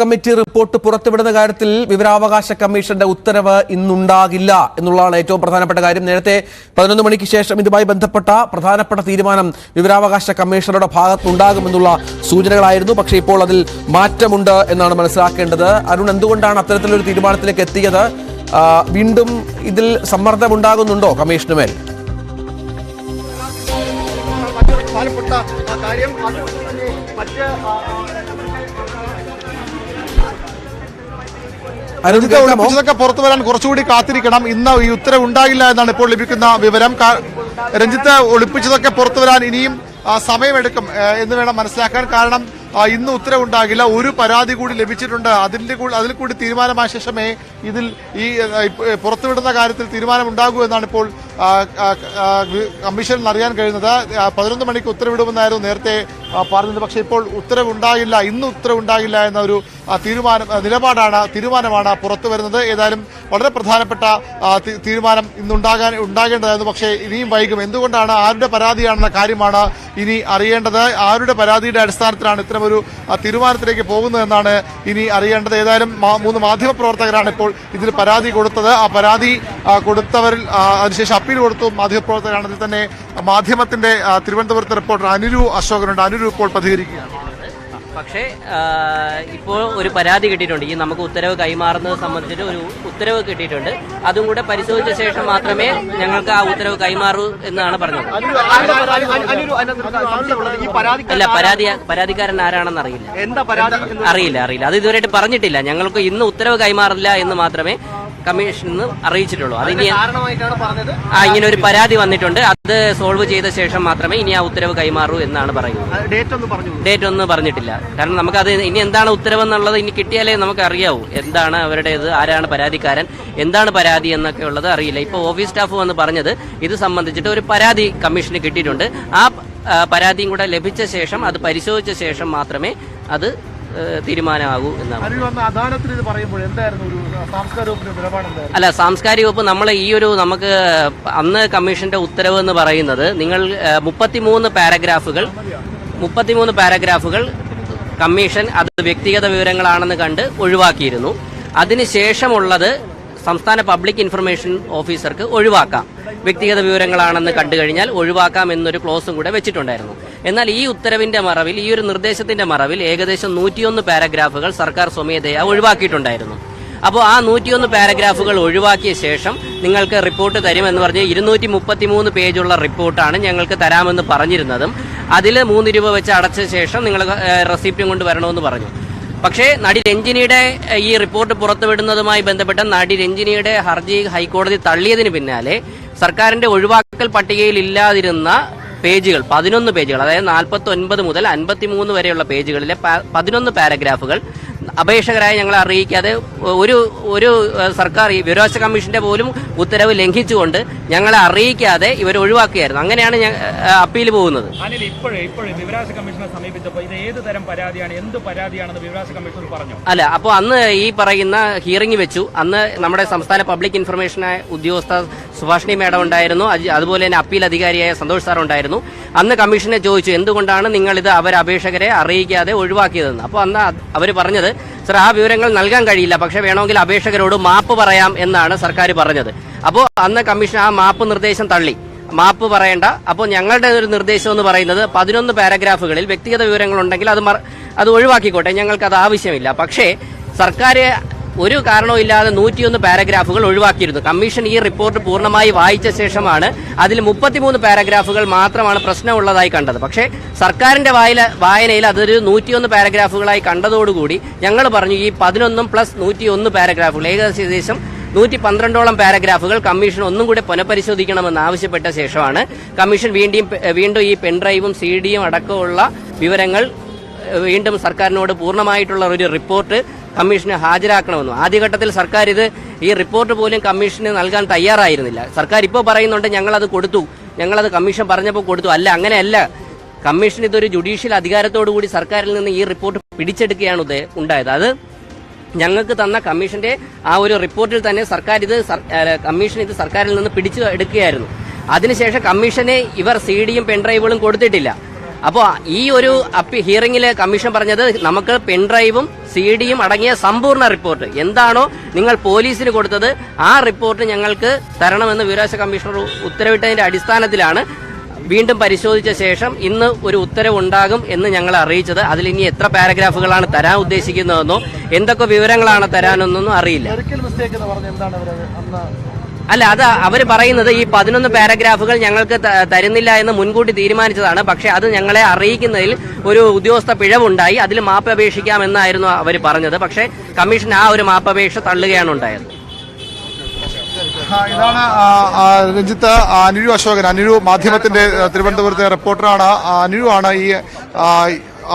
Committee report പുറത്തുവിടുന്ന കാര്യത്തിൽ വിവരാവകാശ കമ്മീഷന്റെ ഉത്തരവ് ഇന്നുണ്ടാകില്ല എന്നുള്ളതാണ് ഏറ്റവും പ്രധാനപ്പെട്ട കാര്യം. നേരത്തെ പതിനൊന്ന് മണിക്ക് ശേഷം ഇതുമായി ബന്ധപ്പെട്ട പ്രധാനപ്പെട്ട തീരുമാനം വിവരാവകാശ കമ്മീഷണറുടെ ഭാഗത്തുണ്ടാകുമെന്നുള്ള സൂചനകളായിരുന്നു. പക്ഷേ ഇപ്പോൾ അതിൽ മാറ്റമുണ്ട് എന്നാണ് മനസ്സിലാക്കേണ്ടത്. അരുൺ എന്തുകൊണ്ടാണ് അത്തരത്തിലൊരു തീരുമാനത്തിലേക്ക് എത്തിയത്? വീണ്ടും ഇതിൽ സമ്മർദ്ദമുണ്ടാകുന്നുണ്ടോ കമ്മീഷന് മേൽ കാര്യം. അതുകൊണ്ട് തന്നെ മറ്റ് പുറത്തു വരാൻ കുറച്ചുകൂടി കാത്തിരിക്കണം. ഇന്ന് ഈ ഉത്തരവ് ഉണ്ടാകില്ല എന്നാണ് ഇപ്പോൾ ലഭിക്കുന്ന വിവരം. രഞ്ജിത്ത് ഒളിപ്പിച്ചതൊക്കെ പുറത്തു വരാൻ ഇനിയും സമയമെടുക്കും എന്ന് വേണം മനസ്സിലാക്കാൻ. കാരണം ഇന്ന് ഉത്തരവുണ്ടാകില്ല ഒരു പരാതി കൂടി ലഭിച്ചിട്ടുണ്ട്. അതിന്റെ കൂടി അതിൽ കൂടി തീരുമാനമായ ശേഷമേ ഇതിൽ ഈ പുറത്തുവിടുന്ന കാര്യത്തിൽ തീരുമാനമുണ്ടാകൂ എന്നാണ് ഇപ്പോൾ കമ്മീഷനിൽ അറിയാൻ കഴിയുന്നത് പതിനൊന്ന് മണിക്ക് ഉത്തരവിടുമെന്നായിരുന്നു നേരത്തെ പറഞ്ഞത്. പക്ഷേ ഇപ്പോൾ ഉത്തരവുണ്ടാകില്ല ഇന്ന് ഉത്തരവുണ്ടാകില്ല എന്ന ഒരു തീരുമാനം നിലപാടാണ് തീരുമാനമാണ് പുറത്തു വരുന്നത്. ഏതായാലും വളരെ പ്രധാനപ്പെട്ട തീരുമാനം ഇന്നുണ്ടാകാൻ ഉണ്ടാകേണ്ടതായിരുന്നു. പക്ഷേ ഇനിയും വൈകും. എന്തുകൊണ്ടാണ് ആരുടെ പരാതിയാണെന്ന കാര്യമാണ് ഇനി അറിയേണ്ടത്. ആരുടെ പരാതിയുടെ അടിസ്ഥാനത്തിലാണ് ഇത്തരമൊരു തീരുമാനത്തിലേക്ക് പോകുന്നതെന്നാണ് ഇനി അറിയേണ്ടത്. ഏതായാലും മൂന്ന് മാധ്യമ പ്രവർത്തകരാണ് ഇപ്പോൾ ഇതിന് പരാതി കൊടുത്തത്. ആ പരാതി കൊടുത്തവരിൽ അതിനുശേഷം അപ്പീൽ കൊടുത്തു മാധ്യമപ്രവർത്തകരാണ് തന്നെ മാധ്യമത്തിന്റെ തിരുവനന്തപുരത്തെ റിപ്പോർട്ടർ അനുരു അശോകനുണ്ട് അനുരു ഇപ്പോൾ പ്രതികരിക്കുകയാണ് പക്ഷേ ഇപ്പോൾ ഒരു പരാതി കിട്ടിയിട്ടുണ്ട് ഈ നമുക്ക് ഉത്തരവ് കൈമാറുന്നത് സംബന്ധിച്ചിട്ട് ഒരു ഉത്തരവ് കിട്ടിയിട്ടുണ്ട് അതും കൂടെ പരിശോധിച്ച ശേഷം മാത്രമേ ഞങ്ങൾക്ക് ആ ഉത്തരവ് കൈമാറൂ എന്നാണ് പറഞ്ഞത് ഈ പരാതി അല്ല പരാതി പരാതിക്കാരൻ ആരാണെന്ന് അറിയില്ല എന്താ പരാതി അറിയില്ല അറിയില്ല അത് ഇതുവരെയായിട്ട് പറഞ്ഞിട്ടില്ല ഞങ്ങൾക്ക് ഇന്ന് ഉത്തരവ് കൈമാറില്ല എന്ന് മാത്രമേ കമ്മീഷനിൽ നിന്ന് അറിയിച്ചിട്ടുള്ളൂ. പറഞ്ഞത്. ആ ഇങ്ങനെ ഒരു പരാതി വന്നിട്ടുണ്ട്. അത് സോൾവ് ചെയ്ത ശേഷം മാത്രമേ ഇനി ആ ഉത്തരവ് കൈമാറൂ എന്നാണ് പറയുന്നത്. ഡേറ്റ് ഒന്ന് പറഞ്ഞിട്ടില്ല. കാരണം നമുക്കത് ഇനി എന്താണ് ഉത്തരവെന്നുള്ളത് ഇനി കിട്ടിയാലേ നമുക്ക് അറിയാവൂ എന്താണ് അവരുടേത് ആരാണ് പരാതിക്കാരൻ എന്താണ് പരാതി എന്നൊക്കെ ഉള്ളത് അറിയില്ല. ഇപ്പോൾ ഓഫീസ് സ്റ്റാഫ് വന്ന് പറഞ്ഞത് ഇത് സംബന്ധിച്ചിട്ട് ഒരു പരാതി കമ്മീഷന് കിട്ടിയിട്ടുണ്ട്. ആ പരാതിയും കൂടെ ലഭിച്ച ശേഷം അത് പരിശോധിച്ച ശേഷം മാത്രമേ അത് തീരുമാനമാകൂ എന്നാണ്. അദാലത്തിൽ ഇത് പറയുമ്പോൾ എന്തായിരുന്നു ഒരു സാംസ്കാരിക വകുപ്പിന്റെ നിലപാട് എന്തായിരുന്നു അല്ല സാംസ്കാരിക വകുപ്പ് നമ്മളെ ഈ ഒരു നമുക്ക് അന്ന് കമ്മീഷന്റെ ഉത്തരവ് എന്ന് പറയുന്നത് നിങ്ങൾ മുപ്പത്തിമൂന്ന് പാരഗ്രാഫുകൾ മുപ്പത്തിമൂന്ന് പാരഗ്രാഫുകൾ കമ്മീഷൻ അത് വ്യക്തിഗത വിവരങ്ങളാണെന്ന് കണ്ട് ഒഴിവാക്കിയിരുന്നു. അതിനുശേഷമുള്ളത് സംസ്ഥാന പബ്ലിക് ഇൻഫർമേഷൻ ഓഫീസർക്ക് ഒഴിവാക്കാം. വ്യക്തിഗത വിവരങ്ങളാണെന്ന് കണ്ടു കഴിഞ്ഞാൽ ഒഴിവാക്കാം എന്നൊരു ക്ലോസും കൂടെ വെച്ചിട്ടുണ്ടായിരുന്നു. എന്നാൽ ഈ ഉത്തരവിന്റെ മറവിൽ ഈ ഒരു നിർദ്ദേശത്തിന്റെ മറവിൽ ഏകദേശം നൂറ്റിയൊന്ന് പാരഗ്രാഫുകൾ സർക്കാർ സ്വമേധയാ ഒഴിവാക്കിയിട്ടുണ്ടായിരുന്നു. അപ്പോൾ ആ നൂറ്റിയൊന്ന് പാരഗ്രാഫുകൾ ഒഴിവാക്കിയ ശേഷം നിങ്ങൾക്ക് റിപ്പോർട്ട് തരുമെന്ന് പറഞ്ഞ് ഇരുന്നൂറ്റി മുപ്പത്തിമൂന്ന് പേജുള്ള റിപ്പോർട്ടാണ് ഞങ്ങൾക്ക് തരാമെന്ന് പറഞ്ഞിരുന്നതും. അതിൽ മൂന്ന് രൂപ വെച്ച് അടച്ച ശേഷം നിങ്ങൾ റെസിപ്റ്റും കൊണ്ട് വരണമെന്ന് പറഞ്ഞു. പക്ഷേ നടി രഞ്ജിനിയുടെ ഈ റിപ്പോർട്ട് പുറത്തുവിടുന്നതുമായി ബന്ധപ്പെട്ട നടി രഞ്ജിനിയുടെ ഹർജി ഹൈക്കോടതി തള്ളിയതിന് പിന്നാലെ സർക്കാരിന്റെ ഒഴിവാക്കൽ പട്ടികയിൽ ഇല്ലാതിരുന്ന പേജുകൾ പതിനൊന്ന് പേജുകൾ അതായത് നാൽപ്പത്തി ഒൻപത് മുതൽ അൻപത്തിമൂന്ന് വരെയുള്ള പേജുകളിലെ പതിനൊന്ന് പാരഗ്രാഫുകൾ അപേക്ഷകരായി ഞങ്ങളെ അറിയിക്കാതെ ഒരു ഒരു സർക്കാർ ഈ വിവരാവകാശ കമ്മീഷന്റെ പോലും ഉത്തരവ് ലംഘിച്ചുകൊണ്ട് ഞങ്ങളെ അറിയിക്കാതെ ഇവർ ഒഴിവാക്കുകയായിരുന്നു. അങ്ങനെയാണ് അപ്പീൽ പോകുന്നത്. അനിൽ ഇപ്പോഴേ ഇപ്പോഴേ വിവരാവകാശ കമ്മീഷനെ സമീപിച്ചപ്പോൾ ഇത് ഏത് തരം പരാതിയാണ് എന്ത് പരാതിയാണെന്ന് വിവരാവകാശ പറഞ്ഞു? അല്ല അപ്പോൾ അന്ന് ഈ പറയുന്ന ഹിയറിംഗ് വെച്ചു. അന്ന് നമ്മുടെ സംസ്ഥാന പബ്ലിക് ഇൻഫർമേഷൻ ഉദ്യോഗസ്ഥ സുഭാഷിണി മേഡം ഉണ്ടായിരുന്നു. അതുപോലെ തന്നെ അപ്പീൽ അധികാരിയായ സന്തോഷ് സാർ ഉണ്ടായിരുന്നു. അന്ന് കമ്മീഷനെ ചോദിച്ചു എന്തുകൊണ്ടാണ് നിങ്ങൾ ഇത് അവർ അപേക്ഷകരെ അറിയിക്കാതെ ഒഴിവാക്കിയതെന്ന്. അപ്പോൾ അന്ന് അവർ പറഞ്ഞത് സർ ആ വിവരങ്ങൾ നൽകാൻ കഴിയില്ല. പക്ഷേ വേണമെങ്കിൽ അപേക്ഷകരോട് മാപ്പ് പറയാം എന്നാണ് സർക്കാർ പറഞ്ഞത്. അപ്പോൾ അന്ന് കമ്മീഷൻ ആ മാപ്പ് നിർദ്ദേശം തള്ളി. മാപ്പ് പറയേണ്ട. അപ്പോൾ ഞങ്ങളുടെ ഒരു നിർദ്ദേശം എന്ന് പറയുന്നത് പതിനൊന്ന് പാരഗ്രാഫുകളിൽ വ്യക്തിഗത വിവരങ്ങൾ ഉണ്ടെങ്കിൽ അത് അത് ഒഴിവാക്കിക്കോട്ടെ. ഞങ്ങൾക്ക് അത് ആവശ്യമില്ല. പക്ഷേ സർക്കാർ ഒരു കാരണവും ഇല്ലാതെ നൂറ്റിയൊന്ന് പാരഗ്രാഫുകൾ ഒഴിവാക്കിയിരുന്നു. കമ്മീഷൻ ഈ റിപ്പോർട്ട് പൂർണമായി വായിച്ച ശേഷമാണ് അതിൽ മുപ്പത്തിമൂന്ന് പാരഗ്രാഫുകൾ മാത്രമാണ് പ്രശ്നമുള്ളതായി കണ്ടത്. പക്ഷേ സർക്കാരിന്റെ വായന വായനയിൽ അതൊരു നൂറ്റിയൊന്ന് പാരഗ്രാഫുകളായി കണ്ടതോടുകൂടി ഞങ്ങൾ പറഞ്ഞു ഈ പതിനൊന്നും പ്ലസ് നൂറ്റിയൊന്ന് പാരഗ്രാഫുകൾ ഏകദേശം നൂറ്റി പന്ത്രണ്ടോളം പാരഗ്രാഫുകൾ കമ്മീഷൻ ഒന്നും കൂടെ പുനഃപരിശോധിക്കണമെന്ന് ആവശ്യപ്പെട്ട ശേഷമാണ് കമ്മീഷൻ വീണ്ടും വീണ്ടും ഈ പെൻഡ്രൈവും സി ഡിയും അടക്കമുള്ള വിവരങ്ങൾ വീണ്ടും സർക്കാരിനോട് പൂർണമായിട്ടുള്ള ഒരു റിപ്പോർട്ട് കമ്മീഷന് ഹാജരാക്കണമെന്നും. ആദ്യഘട്ടത്തിൽ സർക്കാർ ഇത് ഈ റിപ്പോർട്ട് പോലും കമ്മീഷന് നൽകാൻ തയ്യാറായിരുന്നില്ല. സർക്കാർ ഇപ്പോൾ പറയുന്നുണ്ട് ഞങ്ങളത് കൊടുത്തു. ഞങ്ങളത് കമ്മീഷൻ പറഞ്ഞപ്പോൾ കൊടുത്തു. അല്ല അങ്ങനെയല്ല. കമ്മീഷൻ ഇതൊരു ജുഡീഷ്യൽ അധികാരത്തോടു കൂടി സർക്കാരിൽ നിന്ന് ഈ റിപ്പോർട്ട് പിടിച്ചെടുക്കുകയാണ് ഉണ്ടായത്. അത് ഞങ്ങൾക്ക് തന്ന കമ്മീഷന്റെ ആ ഒരു റിപ്പോർട്ടിൽ തന്നെ സർക്കാർ ഇത് കമ്മീഷൻ ഇത് സർക്കാരിൽ നിന്ന് പിടിച്ചു എടുക്കുകയായിരുന്നു. അതിനുശേഷം കമ്മീഷനെ ഇവർ സി ഡിയും പെൻഡ്രൈവുകളും കൊടുത്തിട്ടില്ല. അപ്പോൾ ഈ ഒരു അപ്പി ഹിയറിംഗിൽ കമ്മീഷൻ പറഞ്ഞത് നമുക്ക് പെൻഡ്രൈവും സി ഡിയും അടങ്ങിയ സമ്പൂർണ റിപ്പോർട്ട് എന്താണോ നിങ്ങൾ പോലീസിന് കൊടുത്തത് ആ റിപ്പോർട്ട് ഞങ്ങൾക്ക് തരണമെന്ന് വിവരാശ കമ്മീഷണർ ഉത്തരവിട്ടതിന്റെ അടിസ്ഥാനത്തിലാണ് വീണ്ടും പരിശോധിച്ച ശേഷം ഇന്ന് ഒരു ഉത്തരവുണ്ടാകും എന്ന് ഞങ്ങൾ അറിയിച്ചത്. അതിൽ ഇനി എത്ര പാരഗ്രാഫുകളാണ് തരാൻ ഉദ്ദേശിക്കുന്നതെന്നോ എന്തൊക്കെ വിവരങ്ങളാണ് തരാനെന്നൊന്നും അറിയില്ല. അല്ല അത് അവർ പറയുന്നത് ഈ പതിനൊന്ന് പാരഗ്രാഫുകൾ ഞങ്ങൾക്ക് തരുന്നില്ല എന്ന് മുൻകൂട്ടി തീരുമാനിച്ചതാണ്. പക്ഷേ അത് ഞങ്ങളെ അറിയിക്കുന്നതിൽ ഒരു ഉദ്യോഗസ്ഥ പിഴവുണ്ടായി. അതിൽ മാപ്പ് അപേക്ഷിക്കാമെന്നായിരുന്നു അവർ പറഞ്ഞത്. പക്ഷേ കമ്മീഷൻ ആ ഒരു മാപ്പപേക്ഷ തള്ളുകയാണ് ഉണ്ടായത്. ഇതാണ് രഞ്ജിത്ത് അനുരു അശോകൻ. അനുരു മാധ്യമത്തിന്റെ തിരുവനന്തപുരത്തെ റിപ്പോർട്ടറാണ് അനുരു ആണ് ഈ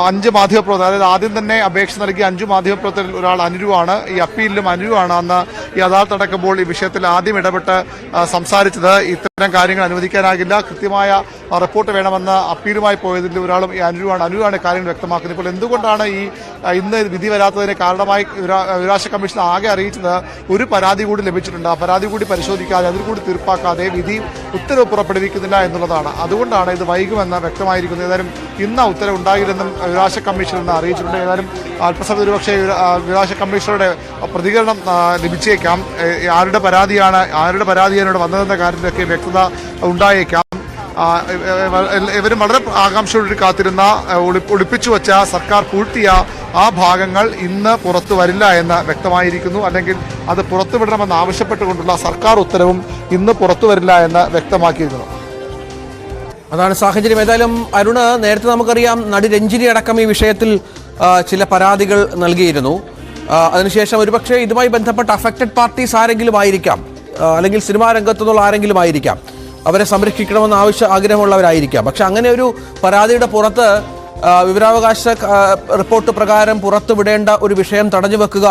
അഞ്ച് മാധ്യമപ്രവർത്തകർ അതായത് ആദ്യം തന്നെ അപേക്ഷ നൽകിയ അഞ്ച് മാധ്യമപ്രവർത്തകരിൽ ഒരാൾ അനുരുവാണ്. ഈ അപ്പീലിലും അനുരുവാണ് അന്ന് ഈ അദാലത്ത് നടക്കുമ്പോൾ ഈ വിഷയത്തിൽ ആദ്യം ഇടപെട്ട് സംസാരിച്ചത്. ഇത്തരം കാര്യങ്ങൾ അനുവദിക്കാനാകില്ല. കൃത്യമായ റിപ്പോർട്ട് വേണമെന്ന് അപ്പീലുമായി പോയതിൽ ഒരാളും ഈ അനുരുവാണ്. അനുരുവാണ് കാര്യങ്ങൾ വ്യക്തമാക്കുന്നത്. ഇപ്പോൾ എന്തുകൊണ്ടാണ് ഈ ഇന്ന് വിധി വരാത്തതിന് കാരണമായി വിവരാ- കമ്മീഷൻ ആകെ അറിയിച്ചത് ഒരു പരാതി കൂടി ലഭിച്ചിട്ടുണ്ട്. ആ പരാതി കൂടി പരിശോധിക്കാതെ അതിൽ കൂടി തീർപ്പാക്കാതെ വിധി ഉത്തരവ് പുറപ്പെടുവിക്കുന്നില്ല എന്നുള്ളതാണ്. അതുകൊണ്ടാണ് ഇത് വൈകുമെന്ന് വ്യക്തമായിരിക്കുന്നത്. ഏതായാലും ഇന്ന് ഉത്തരവ് ഉണ്ടാകില്ലെന്നും വിവരാവകാശ കമ്മീഷൻ ഇന്ന് അറിയിച്ചിട്ടുണ്ട്. ഏതായാലും അല്പസമയം ഒരുപക്ഷെ വിവര- ആ, കമ്മീഷണറുടെ പ്രതികരണം ലഭിച്ചേക്കാം. ആരുടെ പരാതിയാണ് ആരുടെ പരാതിയാണ് ഇവിടെ വന്നതെന്ന കാര്യത്തിലൊക്കെ വ്യക്തത ഉണ്ടായേക്കാം. ആ, ഇവ- ഇവരും വളരെ ആകാംക്ഷയോടെ കാത്തിരുന്ന ഒളിപ്പിച്ചു വച്ച സർക്കാർ പൂഴ്ത്തിയ ആ ഭാഗങ്ങൾ ഇന്ന് പുറത്തു വരില്ല എന്ന് വ്യക്തമായിരിക്കുന്നു. അല്ലെങ്കിൽ അത് പുറത്തുവിടണമെന്ന് ആവശ്യപ്പെട്ടുകൊണ്ടുള്ള സർക്കാർ ഉത്തരവും ഇന്ന് പുറത്തു വരില്ല എന്ന് വ്യക്തമാക്കിയിരുന്നു അതാണ് സാഹചര്യം. ഏതായാലും അരുണ് നേരത്തെ നമുക്കറിയാം നടി രഞ്ജിനി അടക്കം ഈ വിഷയത്തിൽ ചില പരാതികൾ നൽകിയിരുന്നു. അതിനുശേഷം ഒരുപക്ഷെ ഇതുമായി ബന്ധപ്പെട്ട അഫക്റ്റഡ് പാർട്ടീസ് ആരെങ്കിലും ആയിരിക്കാം. അല്ലെങ്കിൽ സിനിമാ രംഗത്തു നിന്നുള്ള ആരെങ്കിലും ആയിരിക്കാം. അവരെ സംരക്ഷിക്കണമെന്ന് ആവശ്യം ആഗ്രഹമുള്ളവരായിരിക്കാം. പക്ഷെ അങ്ങനെ ഒരു പരാതിയുടെ പുറത്ത് വിവരാവകാശ റിപ്പോർട്ട് പ്രകാരം പുറത്തുവിടേണ്ട ഒരു വിഷയം തടഞ്ഞു വെക്കുക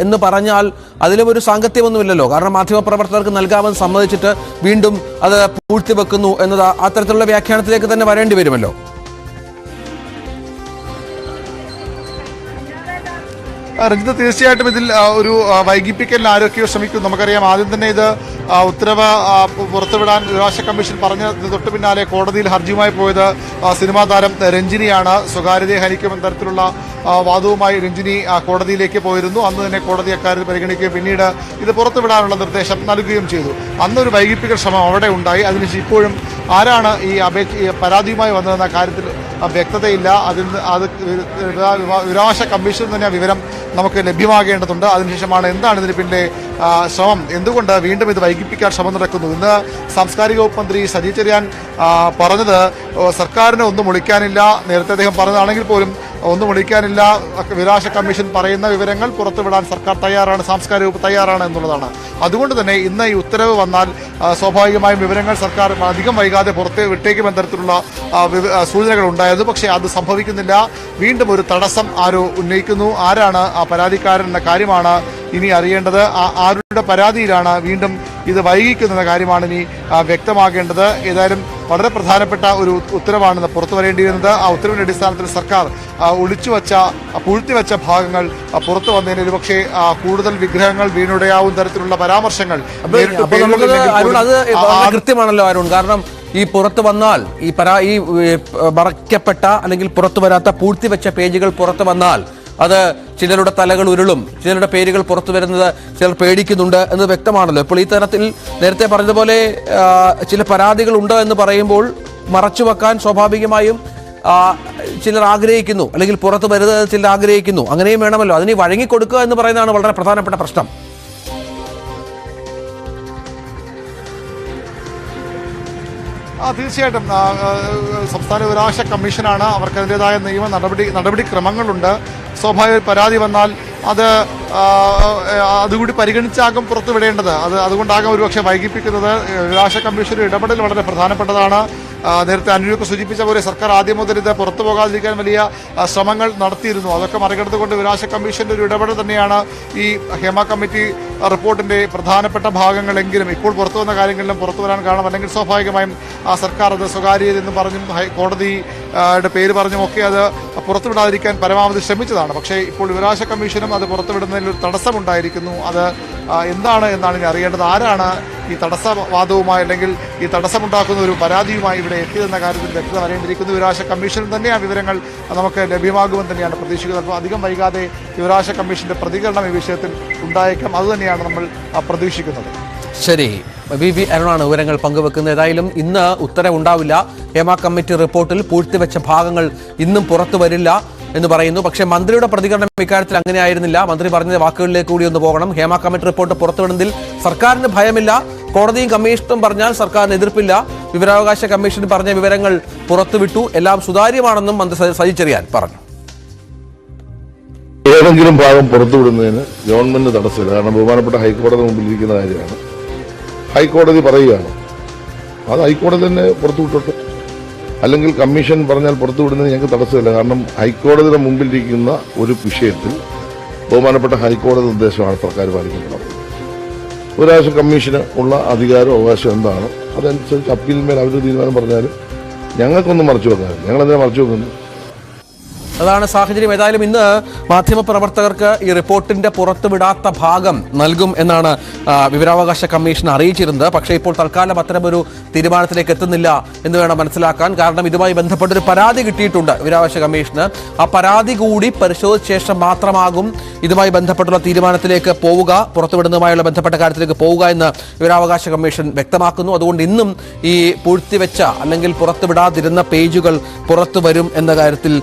എന്ന് പറഞ്ഞാൽ അതിലും ഒരു സാങ്കത്യമൊന്നുമില്ലല്ലോ. കാരണം മാധ്യമപ്രവർത്തകർക്ക് നൽകാമെന്ന് സമ്മതിച്ചിട്ട് വീണ്ടും അത് പൂഴ്ത്തിവെക്കുന്നു എന്നത് അത്തരത്തിലുള്ള വ്യാഖ്യാനത്തിലേക്ക് തന്നെ വരേണ്ടി വരുമല്ലോ. രഞ്ജിത്ത് തീർച്ചയായിട്ടും ഇതിൽ ഒരു വൈകിപ്പിക്കലിന് ആരൊക്കെയോ ശ്രമിക്കും നമുക്കറിയാം ആദ്യം തന്നെ ഇത് ഉത്തരവ് പുറത്തുവിടാൻ വിവരാവകാശ കമ്മീഷൻ പറഞ്ഞ തൊട്ട് പിന്നാലെ കോടതിയിൽ ഹർജിയുമായി പോയത് സിനിമാ താരം രഞ്ജിനിയാണ്. സ്വകാര്യതയെ ഹനിക്കുമെന്ന തരത്തിലുള്ള വാദവുമായി രഞ്ജിനി കോടതിയിലേക്ക് പോയിരുന്നു. അന്ന് തന്നെ കോടതി അക്കാര്യത്തിൽ പരിഗണിക്കുകയും പിന്നീട് ഇത് പുറത്തുവിടാനുള്ള നിർദ്ദേശം നൽകുകയും ചെയ്തു. അന്നൊരു വൈകിപ്പിക്കൽ ശ്രമം അവിടെ ഉണ്ടായി. അതിനുശേഷം ഇപ്പോഴും ആരാണ് ഈ അപേക്ഷ പരാതിയുമായി വന്നതെന്ന കാര്യത്തിൽ വ്യക്തതയില്ല. അതിൽ അത് വിവരാ- വിവരാ- കമ്മീഷൻ തന്നെ വിവരം നമുക്ക് ലഭ്യമാകേണ്ടതുണ്ട്. അതിനുശേഷമാണ് എന്താണ് ഇതിന് പിന്നിലെ ശ്രമം? എന്തുകൊണ്ട് വീണ്ടും ഇത് വൈകിപ്പിക്കാൻ ശ്രമം നടക്കുന്നു? ഇന്ന് സാംസ്കാരിക വകുപ്പ് മന്ത്രി സജി ചെറിയാൻ പറഞ്ഞത് സർക്കാരിനെ ഒന്നും ഒളിക്കാനില്ല. നേരത്തെ അദ്ദേഹം പറഞ്ഞതാണെങ്കിൽ പോലും ഒന്നും വിളിക്കാനില്ല. വിരാശ കമ്മീഷൻ പറയുന്ന വിവരങ്ങൾ പുറത്തുവിടാൻ സർക്കാർ തയ്യാറാണ് സാംസ്കാരിക വകുപ്പ് തയ്യാറാണ് എന്നുള്ളതാണ്. അതുകൊണ്ട് തന്നെ ഇന്ന് ഈ ഉത്തരവ് വന്നാൽ സ്വാഭാവികമായും വിവരങ്ങൾ സർക്കാർ അധികം വൈകാതെ പുറത്ത് വിട്ടേക്കുമെന്ന തരത്തിലുള്ള സൂചനകൾ ഉണ്ടായത്. പക്ഷേ അത് സംഭവിക്കുന്നില്ല. വീണ്ടും ഒരു തടസ്സം ആരോ ഉന്നയിക്കുന്നു. ആരാണ് ആ പരാതിക്കാരൻ എന്ന കാര്യമാണ് ഇനി അറിയേണ്ടത്. ആരുടെ പരാതിയിലാണ് വീണ്ടും ഇത് വൈകിക്കുന്ന കാര്യമാണ് ഇനി വ്യക്തമാകേണ്ടത്. ഏതായാലും വളരെ പ്രധാനപ്പെട്ട ഒരു ഉത്തരവാണ് പുറത്തു വരേണ്ടിയിരുന്നത് ആ ഉത്തരവിന്റെ അടിസ്ഥാനത്തിൽ സർക്കാർ ഒളിച്ചുവച്ച പൂഴ്ത്തിവച്ച ഭാഗങ്ങൾ പുറത്തു വന്നതിന് ഒരുപക്ഷെ കൂടുതൽ വിഗ്രഹങ്ങൾ വീണുടയാവും തരത്തിലുള്ള പരാമർശങ്ങൾ അത് കൃത്യമാണല്ലോ അരുൺ. കാരണം ഈ പുറത്ത് വന്നാൽ ഈ പരാ ഈ മറയ്ക്കപ്പെട്ട അല്ലെങ്കിൽ പുറത്തു വരാത്ത പൂഴ്ത്തിവെച്ച പേജുകൾ പുറത്തു വന്നാൽ അത് ചിലരുടെ തലകൾ ഉരുളും ചിലരുടെ പേരുകൾ പുറത്തു വരുന്നത് ചിലർ പേടിക്കുന്നുണ്ട് എന്ന് വ്യക്തമാണല്ലോ. ഇപ്പോൾ ഈ തരത്തിൽ നേരത്തെ പറഞ്ഞതുപോലെ ചില പരാതികൾ ഉണ്ട് എന്ന് പറയുമ്പോൾ മറച്ചു വെക്കാൻ സ്വാഭാവികമായും ചിലർ ആഗ്രഹിക്കുന്നു. അല്ലെങ്കിൽ പുറത്ത് വരുന്നത് ചിലർ ആഗ്രഹിക്കുന്നു. അങ്ങനെയും വേണമല്ലോ. അതിനെ വഴങ്ങിക്കൊടുക്കുക എന്ന് പറയുന്നതാണ് വളരെ പ്രധാനപ്പെട്ട പ്രശ്നം. ആ തീർച്ചയായിട്ടും. സംസ്ഥാന വിവരാവകാശ കമ്മീഷനാണ് അവർക്കതിന്റെതായ നിയമ നടപടി നടപടിക്രമങ്ങളുണ്ട്. സ്വാഭാവിക പരാതി വന്നാൽ അത് അതുകൂടി പരിഗണിച്ചാകും പുറത്തുവിടേണ്ടത്. അത് അതുകൊണ്ടാകും ഒരുപക്ഷെ വൈകിപ്പിക്കുന്നത്. വിവരാവകാശ കമ്മീഷന്റെ ഇടപെടൽ വളരെ പ്രധാനപ്പെട്ടതാണ്. നേരത്തെ അനുരൂപ സൂചിപ്പിച്ച പോലെ സർക്കാർ ആദ്യം മുതൽ ഇത് പുറത്തു പോകാതിരിക്കാൻ വലിയ ശ്രമങ്ങൾ നടത്തിയിരുന്നു. അതൊക്കെ മറികടന്നുകൊണ്ട് വിനാശ കമ്മീഷന്റെ ഒരു ഇടപെടൽ തന്നെയാണ് ഈ ഹേമ കമ്മിറ്റി റിപ്പോർട്ടിന്റെ പ്രധാനപ്പെട്ട ഭാഗങ്ങളെങ്കിലും ഇപ്പോൾ പുറത്തു വന്ന കാര്യങ്ങളിലും പുറത്തു വരാൻ കാരണം അല്ലെങ്കിൽ സ്വാഭാവികമായും ആ സർക്കാർ അത് സ്വകാര്യതെന്ന് പറഞ്ഞും ഹൈക്കോടതിയുടെ പേര് പറഞ്ഞും ഒക്കെ അത് പുറത്തുവിടാതിരിക്കാൻ പരമാവധി ശ്രമിച്ചതാണ്. പക്ഷേ ഇപ്പോൾ വിവരാവകാശ കമ്മീഷനും അത് പുറത്തുവിടുന്നതിൽ ഒരു തടസ്സമുണ്ടായിരിക്കുന്നു. അത് എന്താണ് എന്നാണ് ഇനി അറിയേണ്ടത്. ആരാണ് ഈ തടസ്സവാദവുമായി അല്ലെങ്കിൽ ഈ തടസ്സമുണ്ടാക്കുന്ന ഒരു പരാതിയുമായി ഇവിടെ എത്തിയതെന്ന കാര്യത്തിൽ വ്യക്തത വരേണ്ടിയിരിക്കുന്നു. വിവരാവകാശ കമ്മീഷനും തന്നെ ആ വിവരങ്ങൾ നമുക്ക് ലഭ്യമാകുമെന്ന് തന്നെയാണ് പ്രതീക്ഷിക്കുന്നത്. അപ്പോൾ അധികം വൈകാതെ വിവരാവകാശ കമ്മീഷന്റെ പ്രതികരണം ഈ വിഷയത്തിൽ ഉണ്ടായേക്കാം. അതുതന്നെയാണ് നമ്മൾ പ്രതീക്ഷിക്കുന്നത്. ശരി. വി വി അരുണാണ് വിവരങ്ങൾ പങ്കുവെക്കുന്നത്. ഏതായാലും ഇന്ന് ഉത്തരവുണ്ടാവില്ല. ഹേമ കമ്മിറ്റി റിപ്പോർട്ടിൽ പൂഴ്ത്തിവെച്ച ഭാഗങ്ങൾ ഇന്നും പുറത്തു വരില്ല എന്ന് പറയുന്നു. പക്ഷേ മന്ത്രിയുടെ പ്രതികരണം ഇക്കാര്യത്തിൽ അങ്ങനെയായിരുന്നില്ല. മന്ത്രി പറഞ്ഞ വാക്കുകളിലേക്ക് കൂടി ഒന്ന് പോകണം. ഹേമ കമ്മിറ്റി റിപ്പോർട്ട് പുറത്തുവിടുന്നതിൽ സർക്കാരിന് ഭയമില്ല. കോടതിയും കമ്മീഷനും പറഞ്ഞാൽ സർക്കാരിന് എതിർപ്പില്ല. വിവരാവകാശ കമ്മീഷൻ പറഞ്ഞ വിവരങ്ങൾ പുറത്തുവിട്ടു. എല്ലാം സുതാര്യമാണെന്നും മന്ത്രി സജി- സജി ചെറിയാൻ പറഞ്ഞു. ഏതെങ്കിലും ഭാഗം പുറത്തുവിടുന്നതിന് ഗവൺമെന്റ് തടസ്സമില്ല. കാരണം ബഹുമാനപ്പെട്ട ഹൈക്കോടതി മുമ്പിൽ ഇരിക്കുന്ന കാര്യമാണ്. ഹൈക്കോടതി പറയുകയാണ്. അത് ഹൈക്കോടതി തന്നെ പുറത്തുവിട്ടോട്ടെ അല്ലെങ്കിൽ കമ്മീഷൻ പറഞ്ഞാൽ പുറത്തുവിടുന്നത് ഞങ്ങൾക്ക് തടസ്സമില്ല. കാരണം ഹൈക്കോടതിയുടെ മുമ്പിലിരിക്കുന്ന ഒരു വിഷയത്തിൽ ബഹുമാനപ്പെട്ട ഹൈക്കോടതി നിർദ്ദേശമാണ് സർക്കാർ പാലിക്കുന്നത് ഒരാഴ്ച കമ്മീഷന് ഉള്ള അധികാരം അവകാശം എന്താണ്? അതനുസരിച്ച് അപ്പീലിന്മേൽ അവർ തീരുമാനം പറഞ്ഞാലും ഞങ്ങൾക്കൊന്നും മറച്ചു വെക്കാനില്ല ഞങ്ങൾ എന്തിനാ മറച്ചു വെക്കുന്നു അതാണ് സാഹചര്യം. ഏതായാലും ഇന്ന് മാധ്യമപ്രവർത്തകർക്ക് ഈ റിപ്പോർട്ടിന്റെ പുറത്തുവിടാത്ത ഭാഗം നൽകും എന്നാണ് വിവരാവകാശ കമ്മീഷൻ അറിയിച്ചിരുന്നത്. പക്ഷേ ഇപ്പോൾ തൽക്കാലം അത്തരമൊരു തീരുമാനത്തിലേക്ക് എത്തുന്നില്ല എന്ന് വേണം മനസ്സിലാക്കാൻ. കാരണം ഇതുമായി ബന്ധപ്പെട്ട ഒരു പരാതി കിട്ടിയിട്ടുണ്ട് വിവരാവകാശ കമ്മീഷന്. ആ പരാതി കൂടി പരിശോധിച്ച ശേഷം മാത്രമാകും ഇതുമായി ബന്ധപ്പെട്ടുള്ള തീരുമാനത്തിലേക്ക് പോവുക പുറത്തുവിടുന്നതുമായുള്ള ബന്ധപ്പെട്ട കാര്യത്തിലേക്ക് പോവുക എന്ന് വിവരാവകാശ കമ്മീഷൻ വ്യക്തമാക്കുന്നു. അതുകൊണ്ട് ഇന്നും ഈ പൂഴ്ത്തിവെച്ച അല്ലെങ്കിൽ പുറത്തുവിടാതിരുന്ന പേജുകൾ പുറത്തു വരും എന്ന കാര്യത്തിൽ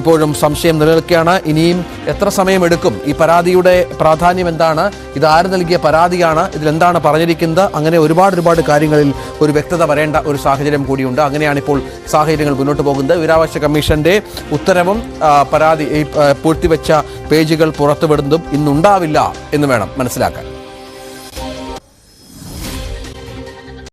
ഇപ്പോഴും സംശയം നിലനിൽക്കുകയാണ്. ഇനിയും എത്ര സമയമെടുക്കും? ഈ പരാതിയുടെ പ്രാധാന്യം എന്താണ്? ഇത് ആര് നൽകിയ പരാതിയാണ്? ഇതിലെന്താണ് പറഞ്ഞിരിക്കുന്നത്? അങ്ങനെ ഒരുപാട് ഒരുപാട് കാര്യങ്ങളിൽ ഒരു വ്യക്തത വരേണ്ട ഒരു സാഹചര്യം കൂടിയുണ്ട്. അങ്ങനെയാണ് ഇപ്പോൾ സാഹചര്യങ്ങൾ മുന്നോട്ട് പോകുന്നത്. വിവരാവകാശ കമ്മീഷന്റെ ഉത്തരവും പരാതി പൂഴ്ത്തിവെച്ച പേജുകൾ പുറത്തുവിടുന്നതും ഇന്നുണ്ടാവില്ല എന്ന് വേണം മനസ്സിലാക്കാൻ.